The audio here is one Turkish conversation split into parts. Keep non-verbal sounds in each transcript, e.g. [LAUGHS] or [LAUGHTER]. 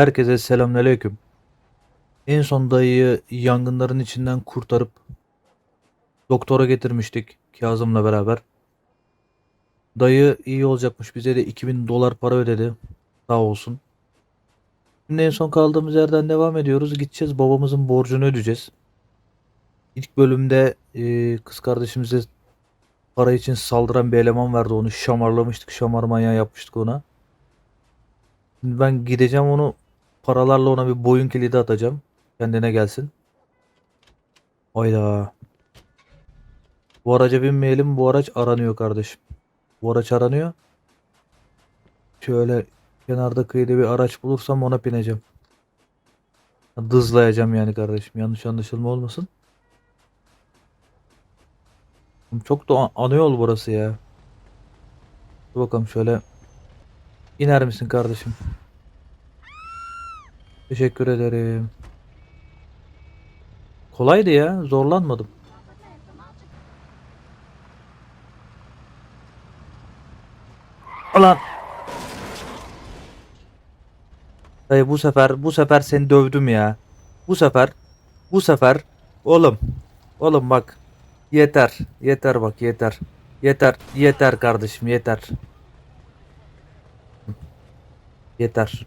Herkese selamünaleyküm. En son dayıyı yangınların içinden kurtarıp doktora getirmiştik Kazım'la beraber. Dayı iyi olacakmış bize de 2000 dolar para ödedi. Sağ olsun. Şimdi en son kaldığımız yerden devam ediyoruz. Gideceğiz babamızın borcunu ödeyeceğiz. İlk bölümde e, kız kardeşimize para için saldıran bir eleman vardı. Onu şamarlamıştık. Şamar manyağı yapmıştık ona. Ben gideceğim onu paralarla ona bir boyun kilidi atacağım. Kendine gelsin. Hayda. Bu araca binmeyelim. Bu araç aranıyor kardeşim. Bu araç aranıyor. Şöyle kenarda kıyıda bir araç bulursam ona bineceğim. Dızlayacağım yani kardeşim. Yanlış anlaşılma olmasın. Çok da ana yol burası ya. Bakalım şöyle. İner misin kardeşim? Teşekkür ederim. Kolaydı ya. Zorlanmadım. Ulan. Dayı bu sefer bu sefer seni dövdüm ya. Bu sefer bu sefer oğlum oğlum bak yeter yeter bak yeter yeter yeter kardeşim yeter yeter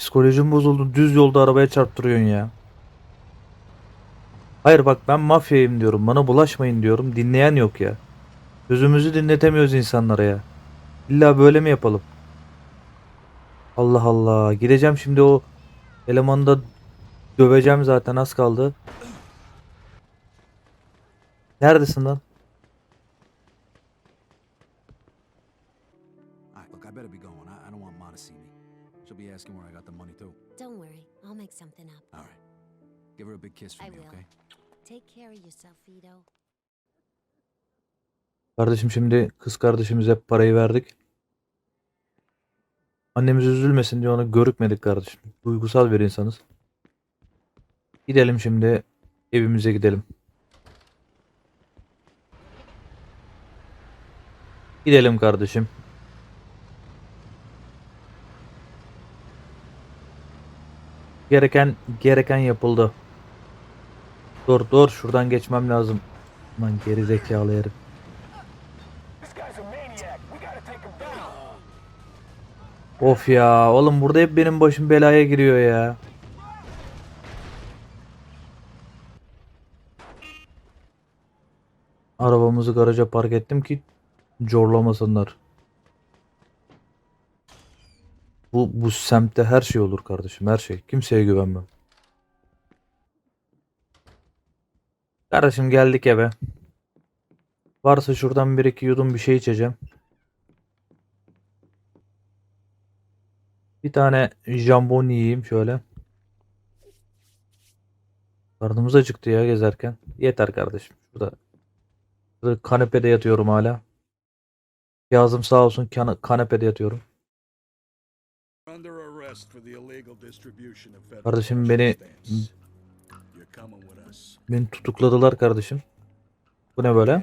psikolojim bozuldu. Düz yolda arabaya çarptırıyorsun ya. Hayır bak ben mafyayım diyorum. Bana bulaşmayın diyorum. Dinleyen yok ya. Sözümüzü dinletemiyoruz insanlara ya. İlla böyle mi yapalım? Allah Allah. Gideceğim şimdi o elemanı da döveceğim zaten. Az kaldı. Neredesin lan? Kiss for I me, will. okay? Take care of yourself, Fido. Kardeşim şimdi kız kardeşimize parayı verdik. Annemiz üzülmesin diye onu görükmedik kardeşim. Duygusal bir insanız. Gidelim şimdi evimize gidelim. Gidelim kardeşim. Gereken gereken yapıldı. Dur dur şuradan geçmem lazım. Lan geri zekalı herif. Of ya oğlum burada hep benim başım belaya giriyor ya. Arabamızı garaja park ettim ki corlamasınlar. Bu bu semtte her şey olur kardeşim her şey. Kimseye güvenmem. Kardeşim geldik eve. Varsa şuradan bir iki yudum bir şey içeceğim. Bir tane jambon yiyeyim şöyle. Karnımız acıktı ya gezerken. Yeter kardeşim. Şurada, şurada kanepede yatıyorum hala. Yazım sağ olsun kanepede yatıyorum. Kardeşim beni- Beni tutukladılar kardeşim. Bu ne böyle?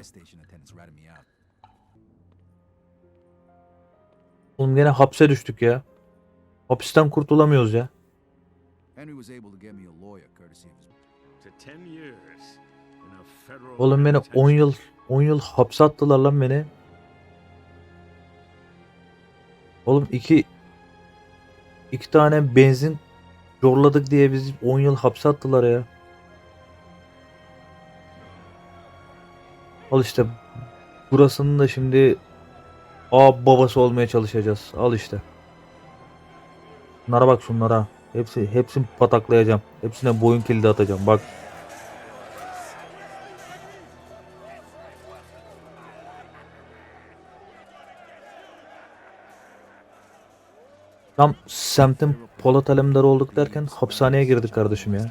Oğlum gene hapse düştük ya. Hapisten kurtulamıyoruz ya. Henry was able to get me a lawyer courtesy of his To 10 years in a federal Oğlum beni 10 penitentiary. yıl 10 yıl hapse attılar lan beni. Oğlum iki iki tane benzin zorladık diye bizi 10 yıl hapse attılar ya. Al işte burasının da şimdi a babası olmaya çalışacağız. Al işte. Bunlara bak şunlara. Hepsi hepsini pataklayacağım. Hepsine boyun kilidi atacağım. Bak. Tam semtin Polat Alemdarı olduk derken hapishaneye girdik kardeşim ya.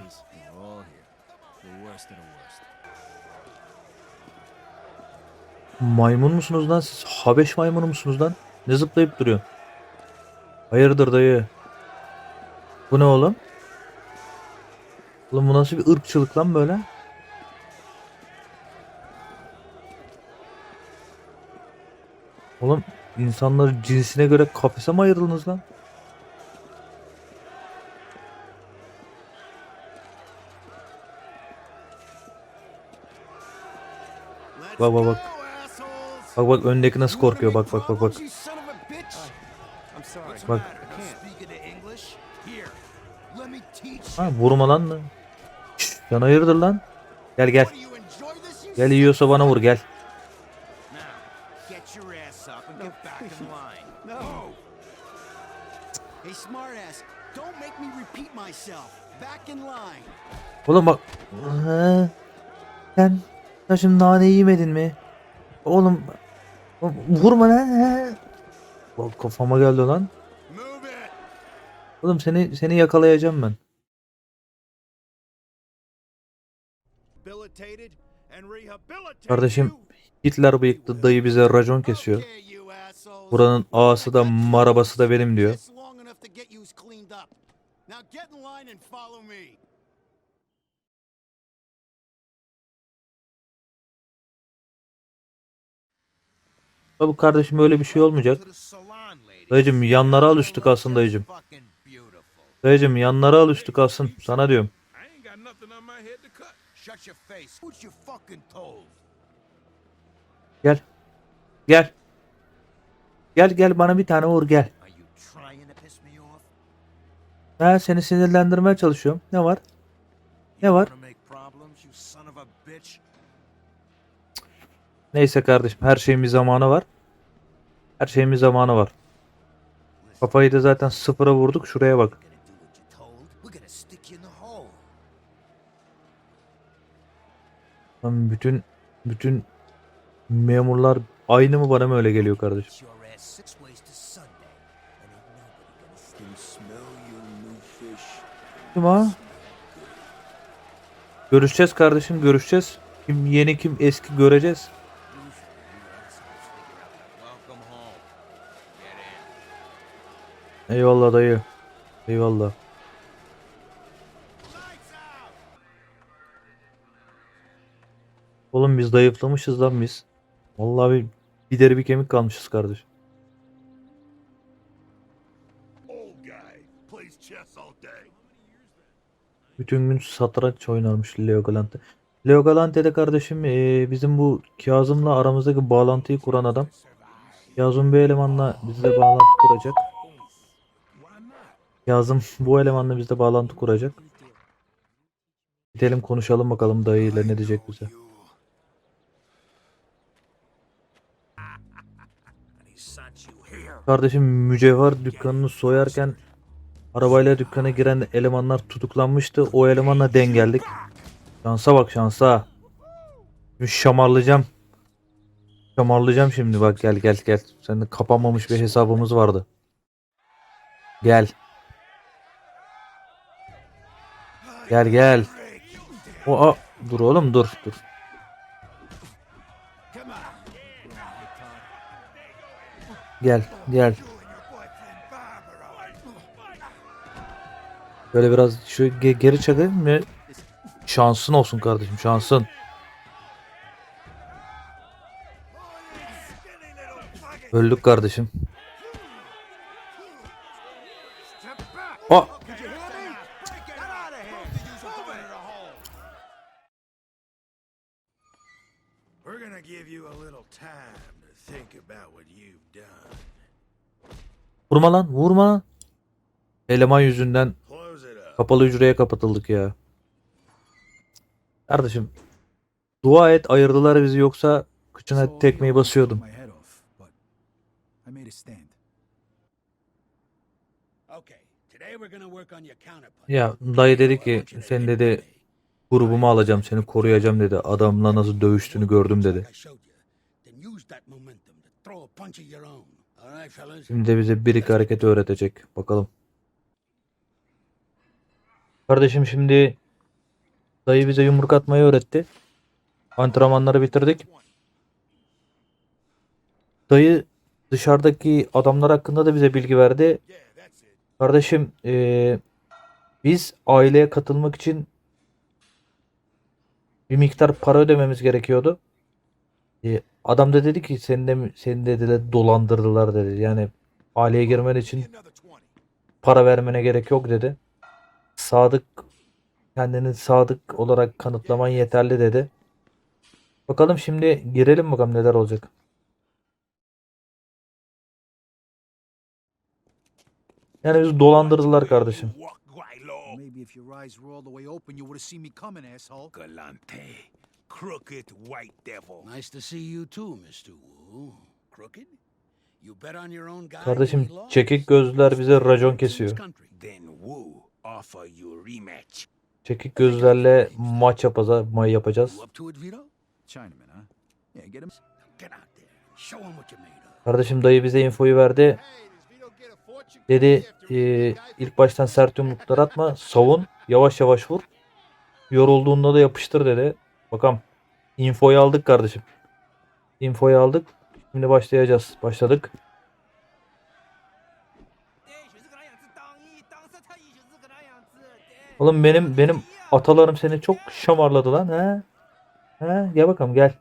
Maymun musunuz lan siz? Habeş maymunu musunuz lan? Ne zıplayıp duruyor? Hayırdır dayı? Bu ne oğlum? Oğlum bu nasıl bir ırkçılık lan böyle? Oğlum insanları cinsine göre kafese mi ayırdınız lan? Bak bak bak. Bak bak öndeki nasıl korkuyor bak bak bak bak. Bak. Ha vurma lan? Şşş, Sen hayırdır lan? Gel gel. Gel yiyorsa bana vur gel. Oğlum bak. Sen, şimdi nane yemedin mi? Oğlum vurma. Bak kafama geldi lan. Oğlum seni seni yakalayacağım ben. Kardeşim. Hitler bıyıklı dayı bize racon kesiyor. Buranın ağası da marabası da benim diyor. Tabi kardeşim öyle bir şey olmayacak. Dayıcım yanlara al üstü kalsın dayıcım. Dayıcım yanlara al üstü kalsın. Sana diyorum. Gel. Gel. Gel gel bana bir tane vur gel. Ha seni sinirlendirmeye çalışıyorum. Ne var? Ne var? Neyse kardeşim her şeyin bir zamanı var. Her şeyin bir zamanı var. Kafayı da zaten sıfıra vurduk. Şuraya bak. Lan bütün bütün memurlar aynı mı bana mı öyle geliyor kardeşim? Kim ha? Görüşeceğiz kardeşim görüşeceğiz. Kim yeni kim eski göreceğiz. Welcome home. Get in. Eyvallah dayı. Eyvallah. Oğlum biz zayıflamışız lan biz. Vallahi bir, bir deri bir kemik kalmışız day. Bütün gün satranç oynarmış Leo Galante. Leo Galante de kardeşim eee, bizim bu Kazım'la aramızdaki bağlantıyı kuran adam. Kazım bir elemanla bizle bağlantı kuracak. Kazım bu elemanla bizle bağlantı kuracak. Gidelim konuşalım bakalım dayıyla ne diyecek bize. Kardeşim mücevher dükkanını soyarken arabayla dükkana giren elemanlar tutuklanmıştı. O elemanla denk geldik. Şansa bak şansa. Bir şamarlayacağım. Şamarlayacağım şimdi bak gel gel gel. Senin kapanmamış bir hesabımız vardı. Gel. Gel gel. O a- dur oğlum dur dur. Gel gel. Böyle biraz şu ge- geri çekeyim mi? Şansın olsun kardeşim şansın. Öldük kardeşim. Vurma lan vurma. Eleman yüzünden kapalı hücreye kapatıldık ya. Kardeşim dua et ayırdılar bizi yoksa kıçına tekmeyi basıyordum. Ya dayı dedi ki sen dedi grubumu alacağım seni koruyacağım dedi. Adamla nasıl dövüştüğünü gördüm dedi. Şimdi bize bir iki hareket öğretecek. Bakalım. Kardeşim şimdi dayı bize yumruk atmayı öğretti. Antrenmanları bitirdik. Dayı dışarıdaki adamlar hakkında da bize bilgi verdi. Kardeşim eee, biz aileye katılmak için bir miktar para ödememiz gerekiyordu. E, adam da dedi ki seni de seni de dediler dolandırdılar dedi. Yani aileye girmen için Another 20. para vermene gerek yok dedi. Sadık kendini sadık olarak kanıtlaman yeterli dedi. Bakalım şimdi girelim bakalım neler olacak. Yani bizi dolandırdılar kardeşim. Walk right low. Maybe if your eyes were all the way open, you would have seen me coming, asshole. Galante. Crooked white devil. Nice to see you too, Mr. Wu. Crooked? You bet on your own guy Kardeşim çekik gözlüler bize racon kesiyor. Then Wu offer you rematch. Çekik gözlerle maç yapacağız, may yapacağız. You up to it, Vito? Chinaman, huh? Yeah, get him. Get out there. Show him what you're made of. Kardeşim dayı bize infoyu verdi. Dedi e, ilk baştan sert yumruklar atma, savun, yavaş yavaş vur. Yorulduğunda da yapıştır dedi. Bakalım. Infoyu aldık kardeşim. Infoyu aldık. Şimdi başlayacağız. Başladık. Oğlum benim benim atalarım seni çok şamarladı lan he. He gel bakalım gel.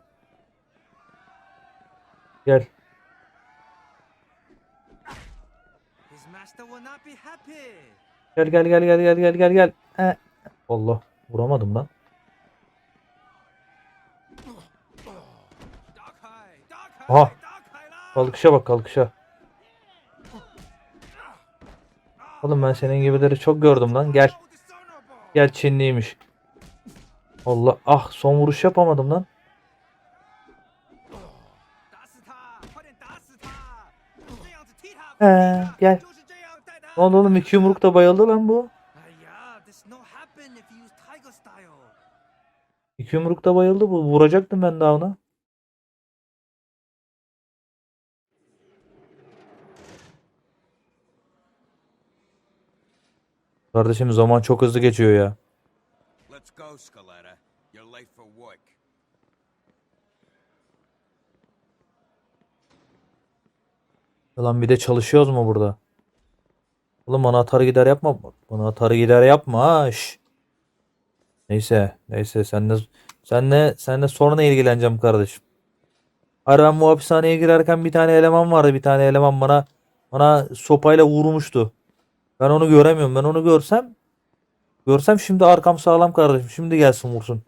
Gel. Gel gel gel gel gel gel gel gel. Allah vuramadım lan. Ha. Kalkışa bak kalkışa. Oğlum ben senin gibileri çok gördüm lan. Gel. Gel Çinliymiş. Allah ah son vuruş yapamadım lan. Ee, gel. Ne oldu oğlum iki yumruk da bayıldı lan bu. İki yumruk da bayıldı bu. Vuracaktım ben daha ona. Kardeşim zaman çok hızlı geçiyor ya. Let's go, Scaletta. You're late for work. Ulan bir de çalışıyoruz mu burada? Oğlum bana atar gider yapma. Bana atar gider yapma ha. şş. Neyse. Neyse. Senle, senle, senle sonra ilgileneceğim kardeşim. Hayır ben bu hapishaneye girerken bir tane eleman vardı. Bir tane eleman bana bana sopayla vurmuştu. Ben onu göremiyorum. Ben onu görsem görsem şimdi arkam sağlam kardeşim. Şimdi gelsin vursun.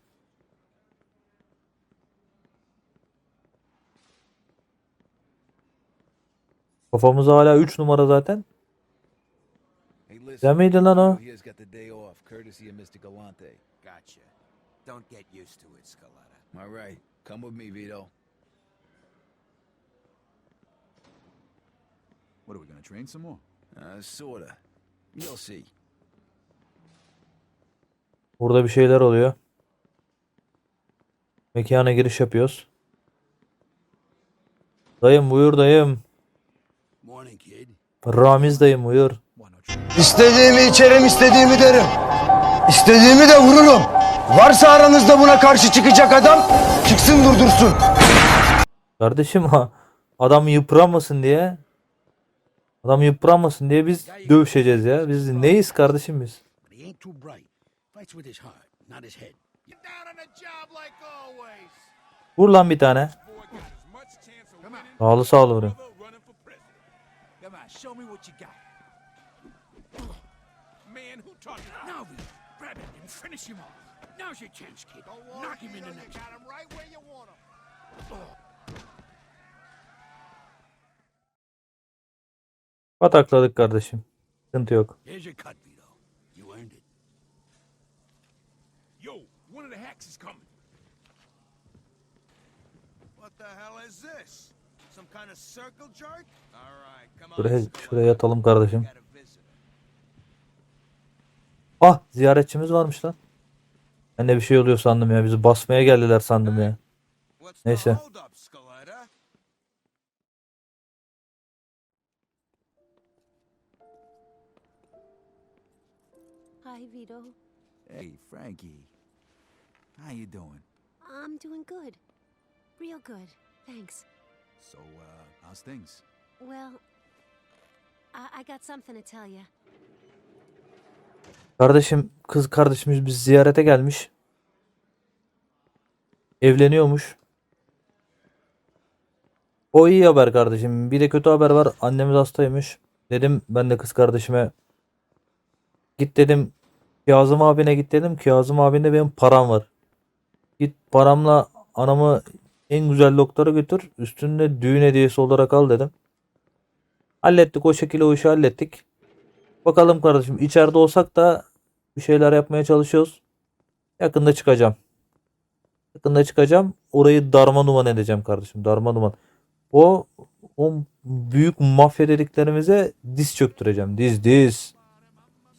Kafamız hala 3 numara zaten. Sen miydin lan o? Don't get used to it. All right, come with me, Vito. What are we gonna train some more? Uh, sorta. You'll see. Burada bir şeyler oluyor. Mekana giriş yapıyoruz. Dayım buyur dayım. Morning, kid. Ramiz dayım buyur. İstediğimi içerim, istediğimi derim. İstediğimi de vururum. Varsa aranızda buna karşı çıkacak adam, çıksın durdursun. Kardeşim ha [LAUGHS] adam yıpranmasın diye adam yıpranmasın diye biz dövüşeceğiz ya. Biz neyiz kardeşim biz? Vur lan bir tane. Sağlı sağlı got. Man, who taught you? Now, grab it and finish him off. Now's your chance, kid. Knock him in the next. Got him right where you want him. Patakladık kardeşim. Sıkıntı yok. Here's your cut, Vito. You earned it. Yo, one of the hacks is coming. What the hell is this? Some kind of circle jerk? All right, come on. Şuraya, şuraya yatalım kardeşim. Ah ziyaretçimiz varmış lan. Ben de bir şey oluyor sandım ya. Bizi basmaya geldiler sandım ya. Neyse. Hey, Frankie. How you doing? I'm doing good. Real good. Thanks. So, uh, how's things? Well, I, I got something to tell you. Kardeşim, kız kardeşimiz bizi ziyarete gelmiş. Evleniyormuş. O iyi haber kardeşim. Bir de kötü haber var. Annemiz hastaymış. Dedim ben de kız kardeşime git dedim Kazım abine git dedim. Kazım abinde benim param var. Git paramla anamı en güzel doktora götür. Üstünde düğün hediyesi olarak al dedim. Hallettik o şekilde o işi hallettik. Bakalım kardeşim içeride olsak da bir şeyler yapmaya çalışıyoruz. Yakında çıkacağım. Yakında çıkacağım. Orayı darma duman edeceğim kardeşim. Darma duman. O o büyük mafya dediklerimize diz çöktüreceğim. Diz diz.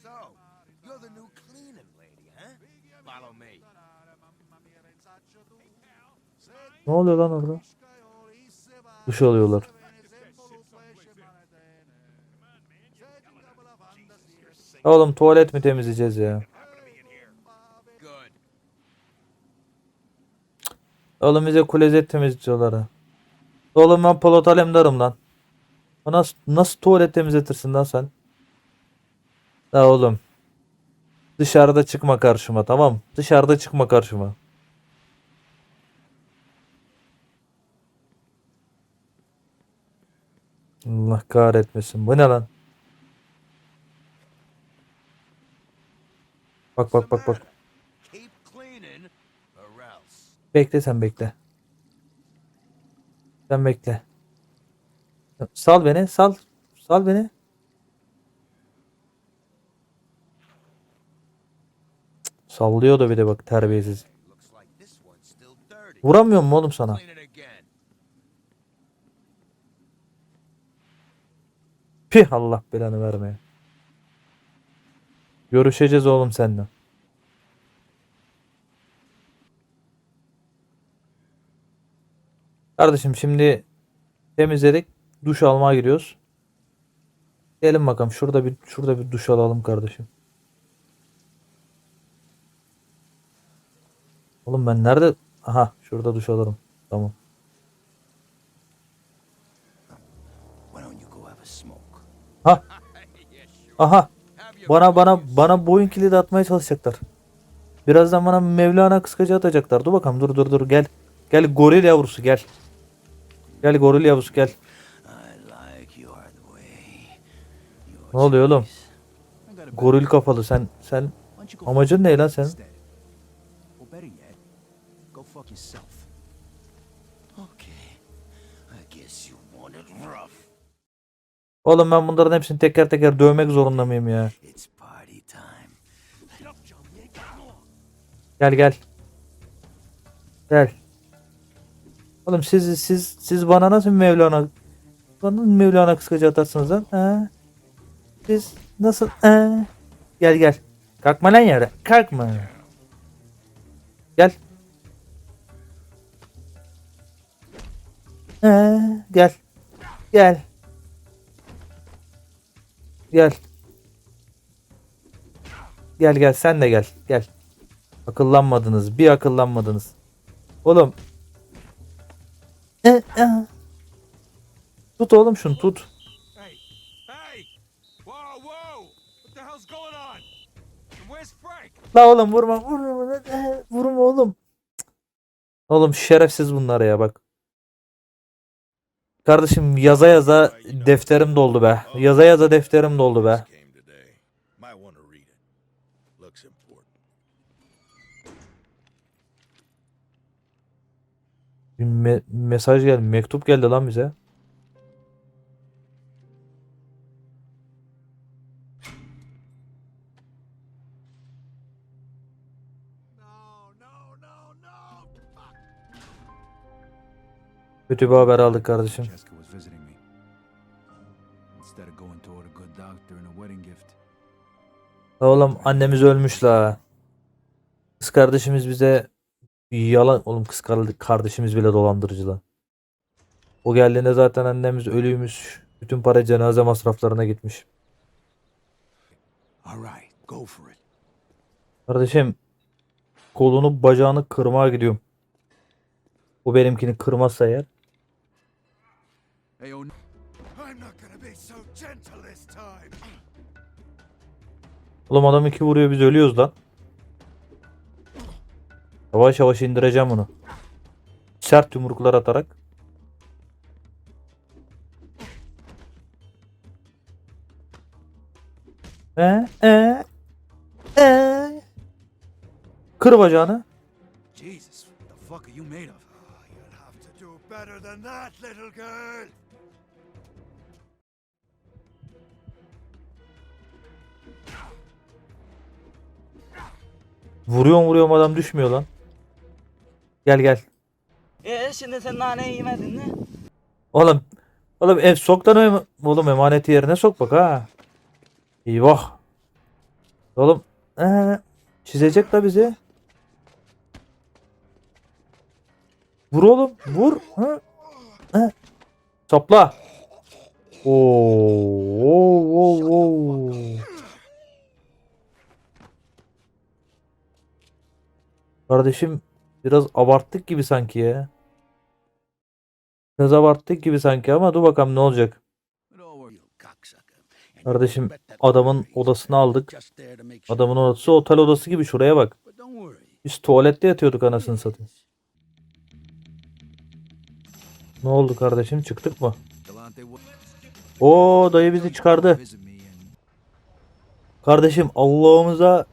So, you're the new cleaning lady, huh? Follow me. Ne oluyor lan orada? Duş alıyorlar. Oğlum tuvalet mi temizleyeceğiz ya? Oğlum bize klozet temizletiyorlar ha. Oğlum ben Polat Alemdar'ım lan. Nasıl, nasıl tuvalet temizletirsin lan sen? La oğlum. Dışarıda çıkma karşıma tamam. Dışarıda çıkma karşıma. Allah kahretmesin. Bu ne lan? Bak bak bak bak. Bekle sen bekle. Sen bekle. Sal beni, sal. Sal beni. Cık, Sallıyor da bir de bak terbiyesiz. Vuramıyor mu oğlum sana? Pih Allah belanı vermeye. Görüşeceğiz oğlum seninle. Kardeşim şimdi temizledik. Duş almaya giriyoruz. Gelin bakalım şurada bir şurada bir duş alalım kardeşim. Oğlum ben nerede? Aha şurada duş alırım. Tamam. Why don't you go have a smoke? Ha. Aha. Bana bana bana boyun kilidi atmaya çalışacaklar. Birazdan bana Mevlana kıskacı atacaklar. Dur bakalım dur dur dur gel. Gel goril yavrusu gel. Gel goril yavrusu gel. Ne oluyor oğlum? Goril kafalı sen sen amacın ne lan senin? Oğlum ben bunların hepsini teker teker dövmek zorunda mıyım ya? Gel gel. Gel. Oğlum siz siz siz bana nasıl Mevlana bana Mevlana kıskacı atarsınız lan? Ha? Siz nasıl? Ha? Gel gel. Kalkma lan yere. Kalkma. Gel. Ha, gel. Gel. Gel. Gel gel sen de gel. Gel. Akıllanmadınız. Bir akıllanmadınız. Oğlum. E, e. Tut oğlum şunu tut. La oğlum vurma vurma. Vurma oğlum. Oğlum şerefsiz bunlar ya bak. Kardeşim yaza yaza defterim doldu be. Yaza yaza defterim doldu be. Bir me- mesaj geldi. Mektup geldi lan bize. Kötü bir haber aldık kardeşim. La Oğlum annemiz ölmüş la. Kız kardeşimiz bize yalan oğlum kız kar- kardeşimiz bile dolandırıcı lan. O geldiğinde zaten annemiz ölüymüş. Bütün para cenaze masraflarına gitmiş. Kardeşim kolunu bacağını kırmaya gidiyorum. O benimkini kırmazsa eğer. Hey, oh, I'm not gonna be so gentle this time. Oğlum adam iki vuruyor biz ölüyoruz lan. Yavaş yavaş indireceğim onu. Sert yumruklar atarak. E e e. Kır bacağını. Jesus, what the fuck are you made of? better than that, little girl. Vuruyorum vuruyorum adam düşmüyor lan. Gel gel. Ee şimdi sen nane yemedin mi? Oğlum. Oğlum ev sok o em- Oğlum emaneti yerine sok bak ha. Eyvah. Oğlum. Ee, çizecek da bizi. Vur oğlum. Vur. Ha. Ha. Topla. Oo, oo, oo, oo. Kardeşim biraz abarttık gibi sanki ya. Biraz abarttık gibi sanki ama dur bakalım ne olacak. Kardeşim adamın odasını aldık. Adamın odası otel odası gibi şuraya bak. Biz tuvalette yatıyorduk anasını satayım. Ne oldu kardeşim çıktık mı? Oo dayı bizi çıkardı. Kardeşim Allah'ımıza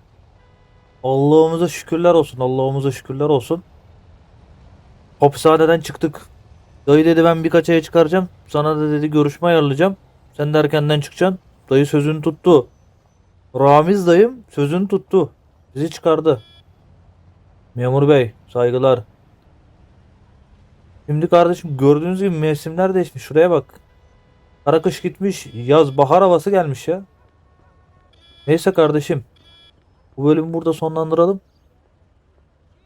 Allah'ımıza şükürler olsun. Allah'ımıza şükürler olsun. Hapishaneden çıktık. Dayı dedi ben birkaç aya çıkaracağım. Sana da dedi görüşme ayarlayacağım. Sen de erkenden çıkacaksın. Dayı sözünü tuttu. Ramiz dayım sözünü tuttu. Bizi çıkardı. Memur bey saygılar. Şimdi kardeşim gördüğünüz gibi mevsimler değişmiş. Şuraya bak. Kara kış gitmiş. Yaz bahar havası gelmiş ya. Neyse kardeşim. Bu bölümü burada sonlandıralım.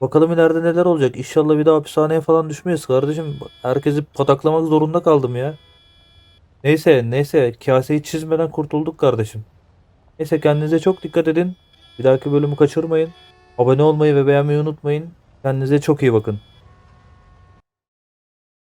Bakalım ileride neler olacak. İnşallah bir daha hapishaneye falan düşmeyiz kardeşim. Herkesi pataklamak zorunda kaldım ya. Neyse neyse kaseyi çizmeden kurtulduk kardeşim. Neyse kendinize çok dikkat edin. Bir dahaki bölümü kaçırmayın. Abone olmayı ve beğenmeyi unutmayın. Kendinize çok iyi bakın.